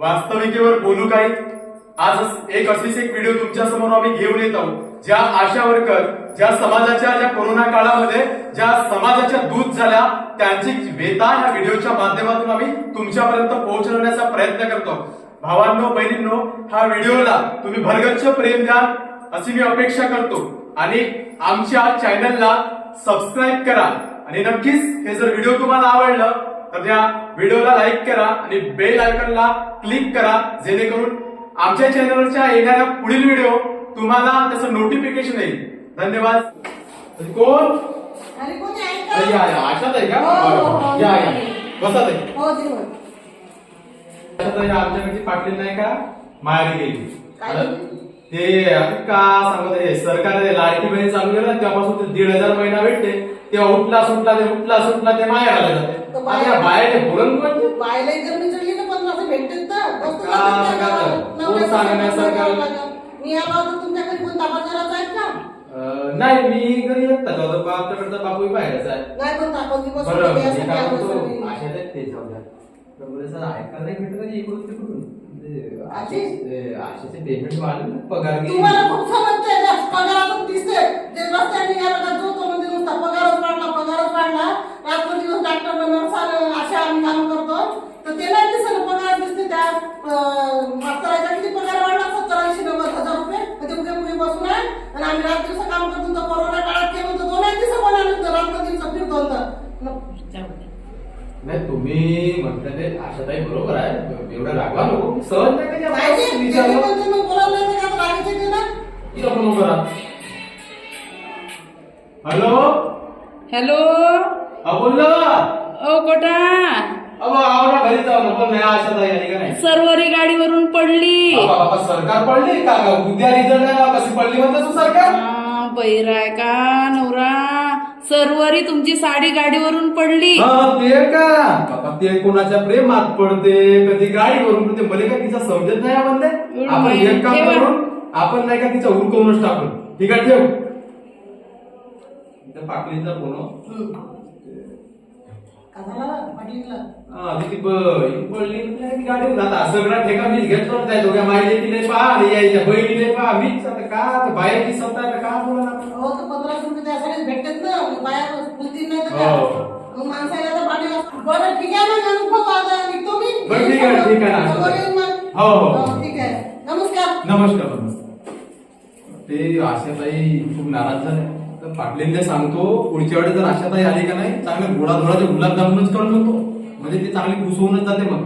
वास्तविकेवर बोलू काय? आज एक अशीच एक व्हिडिओ तुमच्यासमोर आम्ही घेऊन येत आहोत ज्या आशा वर्कर ज्या समाजाच्या ज्या कोरोना काळामध्ये ज्या समाजाच्या दूत झाल्या त्यांची वेता ह्या व्हिडिओच्या माध्यमातून आम्ही तुमच्यापर्यंत पोहोचवण्याचा प्रयत्न करतो. भावांनो बहिणींनो हा व्हिडिओला तुम्ही भरगच्छ प्रेम द्या अशी मी अपेक्षा करतो. आणि आमच्या चॅनलला सबस्क्राईब करा. आणि नक्कीच हे जर व्हिडिओ तुम्हाला आवडलं तर त्या व्हिडिओला लाईक करा आणि बेल आयकॉनला क्लिक करा जेणेकरून आमच्या चॅनलवरच्या येणाऱ्या पुढील व्हिडिओ तुम्हाला त्याचं नोटिफिकेशन येईल. धन्यवाद. कोण? या या आशात आहे का? हो, हो, हो. या या. हो आहे आमच्याकडची पाटील नाही का? माहेरी गेली. ते का सांगत आहे सरकार लाडकी बहीण चालू केलं ना, तेव्हापासून ते दीड हजार महिना भेटते. तेव्हा उठला सुटला ते उठला सुटला ते माहेर आले जाते. तो आता या बाहेर- बाहेर बोलून कोण बायला जर मी चढली ना का- का- कोण नवऱ्याचं? करावं लागलं. मी आला होता तुमच्या घरी कोण ताबा करायचा आहेत का? अं, नाही मी घरी येतात होतो आमच्याकडचा बापू बाहेरच आहे नाही पण तापा दिवस बरं होते, मी असं काय काय म्हणतो? नसतं. आशात आहेत ते सर ऐकायला नाही भेटत कधी? इकडून तिकडून. म्हणजे आशिष? ते आशाचे पेमेंट वाढले ना, पगार गेली. तुम्हाला खूप समजतंय ना पगारातून दिसते जे रस्त्याने यायला का जो तो म्हणजे नुसता पगारच वाढला पगारच वाढला रात्र दिवस डॉक्टर नर्स अशा आम्ही काम करतो तर ते नाही दिसत पगार दिसते त्या अं, मास्तराचा किती पगार वाढला सत्तर ऐंशी नव्वद हजार रुपये म्हणजे उगे मुली बसून आहे आणि आम्ही रात दिवस काम करतो तर कोरोना काळात केलं होतं तो नाही दिसत कोणाला रात्र दिवस फिरतो तर नाही तुम्ही म्हटलं ते आशाताई बरोबर आहे. एवढं रागवा नको. सहज नाही ते हॅलो? हॅलो? हा बोललो ओ कोटा. घरी जाऊ नको नाही आशाताई आली का नाही सर्वरी गाडीवरून पडली. बाबा सरकार पडली का ग? उद्या रिझल्ट आहे ना, कशी पडली म्हणते तू सरकार? आ, बैराय का नवरा? सर्वरी तुमची साडी गाडीवरून पडली. हा ते का? बाबा ते कोणाच्या प्रेमात पडते? कधी गाडीवरून पडते? मला काय तिचा समजत नाही आपण ते आपण एक काम ठेवा. करून आपण नाही का तिचा उरकवूनच टाकून ठीक आहे ठेव. त्या पाटलीचा फोन हो. का झाला? पाटीलला ती ब- ही पडली. म्हणजे ती गाडीवर आता सगळा ठेका मीच घेतलो ना त्या दोघ्या मायले तिने पहा आणि यायच्या बहिणीने पहा मीच. आता का बाहेरची सत्ता आता का बोला हो तर पंधराशे रुपये त्यासाठीच भेटतात ना. मग बाया बोलतील नाही तर काय? हो. मग माणसाला तर. बरं ठीक आहे मग आणून ठेवतो आता निघतो मी. बरं, ठीक आहे, ठीक आहे ना. समोर येईन मग. हो, हो. हो, ठीक आहे. नमस्कार. नमस्कार नमस्कार. ते आशाताई खूप नाराज झाले. तर पाटलींना सांगतो पुढच्या वेळेस जर आशाताई आली का नाही चांगल्या गोडा धोडाचे गुलाबजामुनच करून म्हणतो म्हणजे ते चांगली खुश होऊनच जाते मग